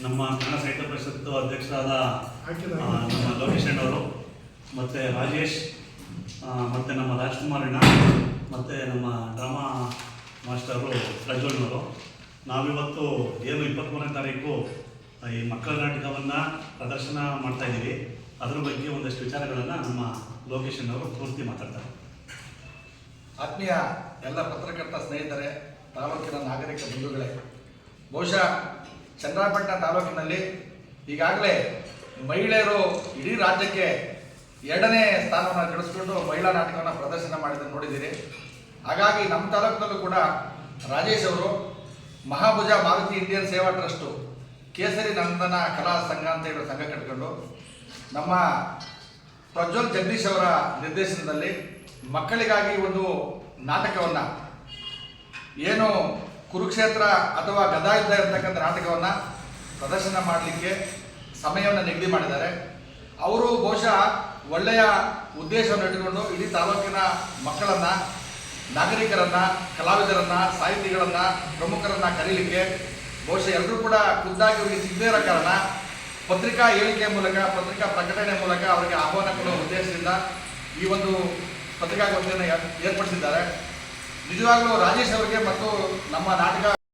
ನಮ್ಮ ಕನ್ನಡ ಸಾಹಿತ್ಯ ಪರಿಷತ್ತು ಅಧ್ಯಕ್ಷರಾದ ನಮ್ಮ ಲೋಕೇಶ್ ಅವರು ಮತ್ತು ರಾಜೇಶ್ ಮತ್ತು ನಮ್ಮ ರಾಜ್ಕುಮಾರ್ ಅಣ್ಣ ಮತ್ತು ನಮ್ಮ ಡ್ರಾಮಾ ಮಾಸ್ಟರು ಪ್ರಜ್ವಲ್ನವರು. ನಾವಿವತ್ತು ಏನು ಇಪ್ಪತ್ತ್ಮೂರನೇ ತಾರೀಕು ಈ ಮಕ್ಕಳ ನಾಟಕವನ್ನು ಪ್ರದರ್ಶನ ಮಾಡ್ತಾ ಇದ್ದೀವಿ. ಅದರ ಬಗ್ಗೆ ಒಂದಷ್ಟು ವಿಚಾರಗಳನ್ನು ನಮ್ಮ ಲೋಕೇಶ್ ಅವರು ಪೂರ್ತಿ ಮಾತಾಡ್ತಾರೆ. ಆತ್ಮೀಯ ಎಲ್ಲ ಪತ್ರಕರ್ತ ಸ್ನೇಹಿತರೆ ತಾಲೂಕಿನ ನಾಗರಿಕ ಬಂಧುಗಳೇ ಬಹುಶಃ ಚನ್ನರಾಯಪಟ್ಟಣ ತಾಲೂಕಿನಲ್ಲಿ ಈಗಾಗಲೇ ಮಹಿಳೆಯರು ಇಡೀ ರಾಜ್ಯಕ್ಕೆ ಎರಡನೇ ಸ್ಥಾನವನ್ನು ಗಳಿಸ್ಕೊಂಡು ಮಹಿಳಾ ನಾಟಕವನ್ನು ಪ್ರದರ್ಶನ ಮಾಡಿದ್ದನ್ನು ನೋಡಿದ್ದೀರಿ. ಹಾಗಾಗಿ ನಮ್ಮ ತಾಲೂಕಿನಲ್ಲೂ ಕೂಡ ರಾಜೇಶ್ ಅವರು ಮಹಾಭುಜ ಮಾರುತಿ ಇಂಡಿಯನ್ ಸೇವಾ ಟ್ರಸ್ಟು ಕೇಸರಿ ನಂದನ ಕಲಾ ಸಂಘ ಅಂತ ಹೇಳೋ ಸಂಘ ಕಟ್ಕೊಂಡು ನಮ್ಮ ಪ್ರಜ್ವಲ್ ಜಗದೀಶ್ ಅವರ ನಿರ್ದೇಶನದಲ್ಲಿ ಮಕ್ಕಳಿಗಾಗಿ ಒಂದು ನಾಟಕವನ್ನು ಏನು ಕುರುಕ್ಷೇತ್ರ ಅಥವಾ ಗದಾ ಯುದ್ಧ ಇರತಕ್ಕಂಥ ನಾಟಕವನ್ನು ಪ್ರದರ್ಶನ ಮಾಡಲಿಕ್ಕೆ ಸಮಯವನ್ನು ನಿಗದಿ ಮಾಡಿದ್ದಾರೆ. ಅವರು ಬಹುಶಃ ಒಳ್ಳೆಯ ಉದ್ದೇಶವನ್ನು ಇಟ್ಟುಕೊಂಡು ಇಡೀ ತಾಲೂಕಿನ ಮಕ್ಕಳನ್ನು, ನಾಗರಿಕರನ್ನು, ಕಲಾವಿದರನ್ನು, ಸಾಹಿತಿಗಳನ್ನು, ಪ್ರಮುಖರನ್ನು ಕರೀಲಿಕ್ಕೆ ಬಹುಶಃ ಎಲ್ಲರೂ ಕೂಡ ಖುದ್ದಾಗಿ ಅವರಿಗೆ ಸಿಗದೇ ಇರೋ ಕಾರಣ ಪತ್ರಿಕಾ ಹೇಳಿಕೆ ಮೂಲಕ, ಪತ್ರಿಕಾ ಪ್ರಕಟಣೆ ಮೂಲಕ ಅವರಿಗೆ ಆಹ್ವಾನ ಕೊಡುವ ಉದ್ದೇಶದಿಂದ ಈ ಒಂದು ಪತ್ರಿಕಾಗೋಷ್ಠಿಯನ್ನು ಏರ್- ಏರ್ಪಡಿಸಿದ್ದಾರೆ. ನಿಜವಾಗ್ಲೂ ರಾಜೇಶ್ ಅವರಿಗೆ ಮತ್ತು ನಮ್ಮ ನಾಟಕ